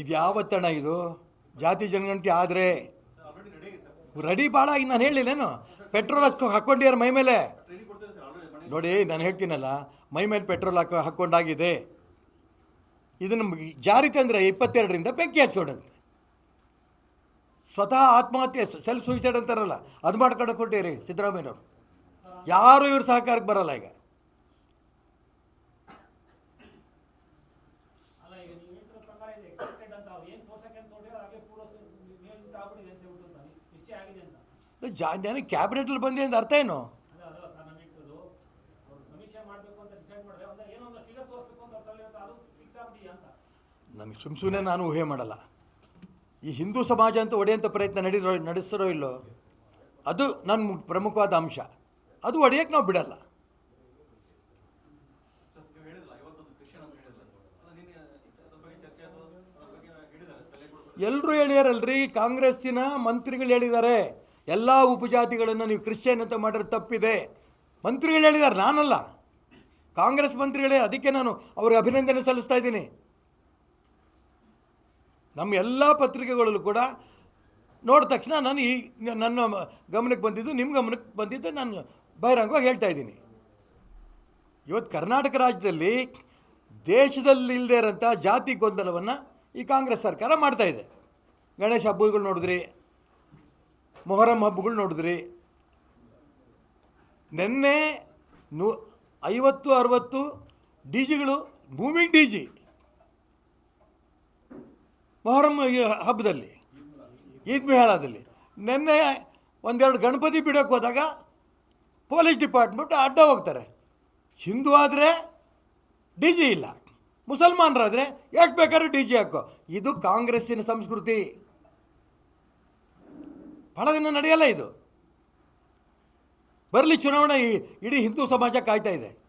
ಇದು ತಣ ಇದು? ಜಾತಿ ಜನಗಣತಿ ಆದರೆ ರೆಡಿ ಭಾಳ ಆಗಿ ನಾನು ಹೇಳಿಲ್ಲೇನು ಪೆಟ್ರೋಲ್ ಹಾಕ್ ಹಾಕ್ಕೊಂಡಿಯಾರ ಮೈ ಮೇಲೆ. ನೋಡಿ, ನಾನು ಹೇಳ್ತೀನಲ್ಲ, ಮೈ ಮೇಲೆ ಪೆಟ್ರೋಲ್ ಹಾಕೋ ಹಾಕ್ಕೊಂಡಾಗಿದೆ. ಇದನ್ನು ಜಾರಿ ತಂದರೆ ಇಪ್ಪತ್ತೆರಡರಿಂದ ಬೆಂಕಿ ಹಚ್ಕೊಂಡಂತೆ. ಸ್ವತಃ ಆತ್ಮಹತ್ಯೆ ಸೆಲ್ಫ್ ಸೂಸೈಡ್ ಅಂತಾರಲ್ಲ, ಅದು ಮಾಡ್ಕೊಂಡು ಕೊಟ್ಟಿರಿ ಸಿದ್ದರಾಮಯ್ಯನವರು. ಯಾರು ಇವ್ರ ಸಹಕಾರಕ್ಕೆ ಬರಲ್ಲ ಈಗ. ಏನು ತೋರ್ಸಕ್ಕೆ ಅಂತ ಹೊರಟಿರೋ ಹಾಗೆ ಪೂರ್ವ ಮೇಲಿಂದ ಆಗ್ಬಿಟ್ಟಿದೆ ಅಂತ ಹೇಳ್ಬಿಟ್ಟು ಅಂತ ನಿಶ್ಚಯ ಆಗಿದೆ ಅಂತ. ಜಾ ನನಗೆ ಕ್ಯಾಬಿನೆಟಲ್ಲಿ ಬಂದಿ ಅಂತ ಅರ್ಥ ಏನು? ನನಗೆ ಸುಮ್ಮ ಸುಮ್ಮನೆ ನಾನು ಊಹೆ ಮಾಡಲ್ಲ. ಈ ಹಿಂದೂ ಸಮಾಜ ಅಂತ ಒಡೆಯಂಥ ಪ್ರಯತ್ನ ನಡೀರೋ ನಡೆಸಿರೋ ಇಲ್ಲೋ? ಅದು ನನ್ನ ಪ್ರಮುಖವಾದ ಅಂಶ. ಅದು ಒಡೆಯಕ್ಕೆ ನಾವು ಬಿಡಲ್ಲ. ಎಲ್ಲರೂ ಹೇಳ್ಯಾರಲ್ರಿ ಕಾಂಗ್ರೆಸ್ಸಿನ ಮಂತ್ರಿಗಳು ಹೇಳಿದ್ದಾರೆ, ಎಲ್ಲ ಉಪಜಾತಿಗಳನ್ನು ನೀವು ಕ್ರಿಶ್ಚಿಯನ್ ಅಂತ ಮಾಡಿದ್ರೆ ತಪ್ಪಿದೆ. ಮಂತ್ರಿಗಳು ಹೇಳಿದ್ದಾರೆ, ನಾನಲ್ಲ. ಕಾಂಗ್ರೆಸ್ ಮಂತ್ರಿಗಳೇ, ಅದಕ್ಕೆ ನಾನು ಅವ್ರಿಗೆ ಅಭಿನಂದನೆ ಸಲ್ಲಿಸ್ತಾ ಇದ್ದೀನಿ. ನಮ್ಮ ಎಲ್ಲ ಪತ್ರಿಕೆಗಳಲ್ಲೂ ಕೂಡ ನೋಡಿದ ತಕ್ಷಣ ನಾನು ಈ ನನ್ನ ಗಮನಕ್ಕೆ ಬಂದಿದ್ದು, ನಿಮ್ಮ ಗಮನಕ್ಕೆ ಬಂದಿದ್ದು ನಾನು ಬಹಿರಂಗವಾಗಿ ಹೇಳ್ತಾ ಇದ್ದೀನಿ. ಇವತ್ತು ಕರ್ನಾಟಕ ರಾಜ್ಯದಲ್ಲಿ ದೇಶದಲ್ಲಿ ಇಲ್ಲದೆ ಇರೋಂಥ ಜಾತಿ ಗೊಂದಲವನ್ನು ಈ ಕಾಂಗ್ರೆಸ್ ಸರ್ಕಾರ ಮಾಡ್ತಾ ಇದೆ. ಗಣೇಶ ಹಬ್ಬಗಳು ನೋಡಿದ್ರಿ, ಮೊಹರಂ ಹಬ್ಬಗಳು ನೋಡಿದ್ರಿ. ನಿನ್ನೆ ನೂ, ಐವತ್ತು, ಅರವತ್ತು ಡಿ ಜಿಗಳು, ಮೂವಿಂಗ್ ಡಿ ಜಿ, ಮೊಹರಂ ಹಬ್ಬದಲ್ಲಿ, ಈದ್ ಮೇಳದಲ್ಲಿ ನಿನ್ನೆ ಒಂದೆರಡು ಗಣಪತಿ ಬಿಡೋಕ್ಕೆ ಹೋದಾಗ ಪೊಲೀಸ್ ಡಿಪಾರ್ಟ್ಮೆಂಟ್ ಅಡ್ಡ ಹೋಗ್ತಾರೆ. ಹಿಂದೂ ಆದರೆ ಡಿ ಜಿ ಇಲ್ಲ. ಮುಸಲ್ಮಾನರಾದರೆ ಯಾಕೆ ಬೇಕಾದ್ರೂ ಡಿ ಜಿ ಹಾಕೋ. ಇದು ಕಾಂಗ್ರೆಸ್ಸಿನ ಸಂಸ್ಕೃತಿ. ಭಾಳ ದಿನ ನಡೆಯಲ್ಲ ಇದು. ಬರಲಿ ಚುನಾವಣೆ ಇಡೀ ಹಿಂದೂ ಸಮಾಜ ಕಾಯ್ತಾ ಇದೆ.